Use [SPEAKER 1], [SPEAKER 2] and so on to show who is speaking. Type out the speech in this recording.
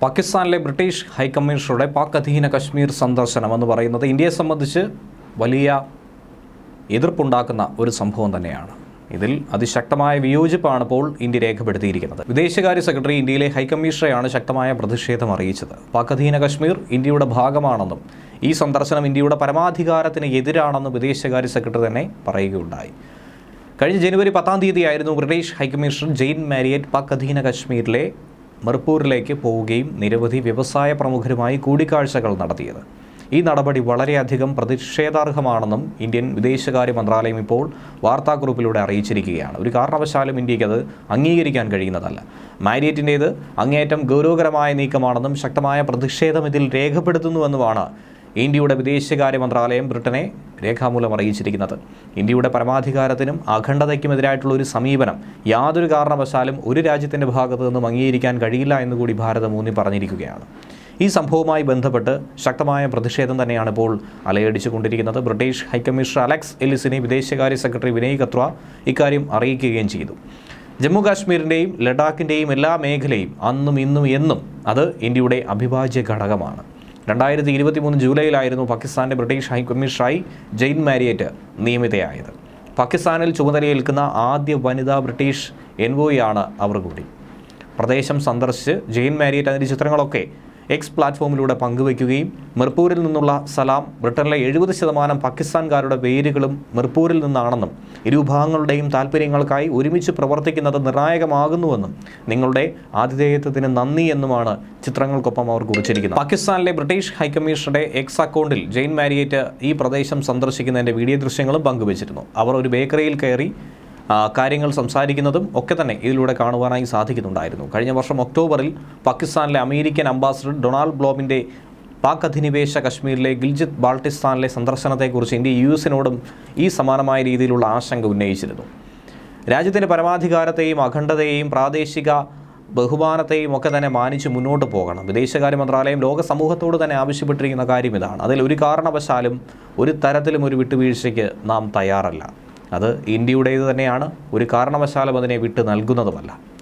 [SPEAKER 1] പാകിസ്ഥാനിലെ ബ്രിട്ടീഷ് ഹൈക്കമ്മീഷണറുടെ പാക് അധീന കശ്മീർ സന്ദർശനം എന്ന് പറയുന്നത് ഇന്ത്യയെ സംബന്ധിച്ച് വലിയ എതിർപ്പുണ്ടാക്കുന്ന ഒരു സംഭവം തന്നെയാണ്. ഇതിൽ അതിശക്തമായ വിയോജിപ്പാണ് ഇപ്പോൾ ഇന്ത്യ രേഖപ്പെടുത്തിയിരിക്കുന്നത്. വിദേശകാര്യ സെക്രട്ടറി ഇന്ത്യയിലെ ഹൈക്കമ്മീഷണറെയാണ് ശക്തമായ പ്രതിഷേധം അറിയിച്ചത്. പാക് അധീന കശ്മീർ ഇന്ത്യയുടെ ഭാഗമാണെന്നും ഈ സന്ദർശനം ഇന്ത്യയുടെ പരമാധികാരത്തിന് എതിരാണെന്നും വിദേശകാര്യ സെക്രട്ടറി തന്നെ പറയുകയുണ്ടായി. കഴിഞ്ഞ ജനുവരി പത്താം തീയതിയായിരുന്നു British high commissioner Jane Marriott Pak അധീന കശ്മീരിലെ മിർപൂരിലേക്ക് പോവുകയും നിരവധി വ്യവസായ പ്രമുഖരുമായി കൂടിക്കാഴ്ചകൾ നടത്തിയത്. ഈ നടപടി വളരെയധികം പ്രതിഷേധാർഹമാണെന്നും ഇന്ത്യൻ വിദേശകാര്യ മന്ത്രാലയം ഇപ്പോൾ വാർത്താക്കുറിപ്പിലൂടെ അറിയിച്ചിരിക്കുകയാണ്. ഒരു കാരണവശാലും ഇന്ത്യയ്ക്ക് അത് അംഗീകരിക്കാൻ കഴിയുന്നതല്ല. മാരിയറ്റിന്റേത് അങ്ങേയറ്റം ഗൗരവകരമായ നീക്കമാണെന്നും ശക്തമായ പ്രതിഷേധം ഇതിൽ രേഖപ്പെടുത്തുന്നുവെന്നുമാണ് ഇന്ത്യയുടെ വിദേശകാര്യ മന്ത്രാലയം ബ്രിട്ടനെ രേഖാമൂലം അറിയിച്ചിരിക്കുന്നത്. ഇന്ത്യയുടെ പരമാധികാരത്തിനും അഖണ്ഡതയ്ക്കുമെതിരായിട്ടുള്ള ഒരു സമീപനം യാതൊരു കാരണവശാലും ഒരു രാജ്യത്തിന്റെ ഭാഗത്തു നിന്നും അംഗീകരിക്കാൻ കഴിയില്ല എന്നുകൂടി ഭാരതം ഊന്നി പറഞ്ഞിരിക്കുകയാണ്. ഈ സംഭവവുമായി ബന്ധപ്പെട്ട് ശക്തമായ പ്രതിഷേധം തന്നെയാണ് ഇപ്പോൾ അലയടിച്ചുകൊണ്ടിരിക്കുന്നത്. ബ്രിട്ടീഷ് ഹൈക്കമ്മീഷണർ അലക്സ് എല്ലിസിനെ വിദേശകാര്യ സെക്രട്ടറി വിനയ് കത്ര ഇക്കാര്യം അറിയിക്കുകയും ചെയ്തു. ജമ്മു കാശ്മീരിന്റെയും ലഡാക്കിന്റെയും എല്ലാ മേഖലയും അന്നും ഇന്നും എന്നും അത് ഇന്ത്യയുടെ അവിഭാജ്യ ഘടകമാണ്. രണ്ടായിരത്തി ഇരുപത്തി മൂന്ന് ജൂലൈയിലായിരുന്നു പാകിസ്ഥാന്റെ ബ്രിട്ടീഷ് ഹൈക്കമ്മീഷണറായി ജെയിൻ മാരിയറ്റ് നിയമിതയായത്. പാകിസ്ഥാനിൽ ചുമതലയേൽക്കുന്ന ആദ്യ വനിതാ ബ്രിട്ടീഷ് എൻവോയാണ് അവർ കൂടി. പ്രദേശം സന്ദർശിച്ച് ജെയിൻ മാരിയറ്റ് അതിന്റെ ചിത്രങ്ങളൊക്കെ എക്സ് പ്ലാറ്റ്ഫോമിലൂടെ പങ്കുവയ്ക്കുകയും മിർപ്പൂരിൽ നിന്നുള്ള സലാം ബ്രിട്ടനിലെ എഴുപത് ശതമാനം പാകിസ്ഥാൻകാരുടെ പേരുകളും മിർപ്പൂരിൽ നിന്നാണെന്നും ഇരുവിഭാഗങ്ങളുടെയും താല്പര്യങ്ങൾക്കായി ഒരുമിച്ച് പ്രവർത്തിക്കുന്നത് നിർണായകമാകുന്നുവെന്നും നിങ്ങളുടെ ആതിഥേയത്വത്തിന് നന്ദി എന്നുമാണ് ചിത്രങ്ങൾക്കൊപ്പം അവർ കുറിച്ചിരിക്കുന്നത്. പാകിസ്ഥാനിലെ ബ്രിട്ടീഷ് ഹൈക്കമ്മീഷണറുടെ എക്സ് അക്കൗണ്ടിൽ ജെയിൻ മാരിയേറ്റ് ഈ പ്രദേശം സന്ദർശിക്കുന്നതിന്റെ വീഡിയോ ദൃശ്യങ്ങളും പങ്കുവച്ചിരുന്നു. അവർ ഒരു ബേക്കറിയിൽ കയറി കാര്യങ്ങൾ സംസാരിക്കുന്നതും ഒക്കെ തന്നെ ഇതിലൂടെ കാണുവാനായി സാധിക്കുന്നുണ്ടായിരുന്നു. കഴിഞ്ഞ വർഷം ഒക്ടോബറിൽ പാകിസ്ഥാനിലെ അമേരിക്കൻ അംബാസിഡർ ഡൊണാൾഡ് ബ്ലോമിന്റെ പാക് അധിനിവേശ കശ്മീരിലെ ഗിൽജിത്ത് ബാൾട്ടിസ്ഥാനിലെ സന്ദർശനത്തെക്കുറിച്ച് ഇന്ത്യ യു എസിനോടും ഈ സമാനമായ രീതിയിലുള്ള ആശങ്ക ഉന്നയിച്ചിരുന്നു. രാജ്യത്തിന്റെ പരമാധികാരത്തെയും അഖണ്ഡതയെയും പ്രാദേശിക ബഹുമാനത്തെയും ഒക്കെ തന്നെ മാനിച്ച് മുന്നോട്ട് പോകണം. വിദേശകാര്യ മന്ത്രാലയം ലോക സമൂഹത്തോട് തന്നെ ആവശ്യപ്പെട്ടിരിക്കുന്ന കാര്യം ഇതാണ്. അതിൽ ഒരു കാരണവശാലും ഒരു തരത്തിലും ഒരു വിട്ടുവീഴ്ചയ്ക്ക് നാം തയ്യാറല്ല. അത് ഇന്ത്യയുടേത് തന്നെയാണ്. ഒരു കാരണവശാലും അതിനെ വിട്ട് നൽകുന്നതുമല്ല.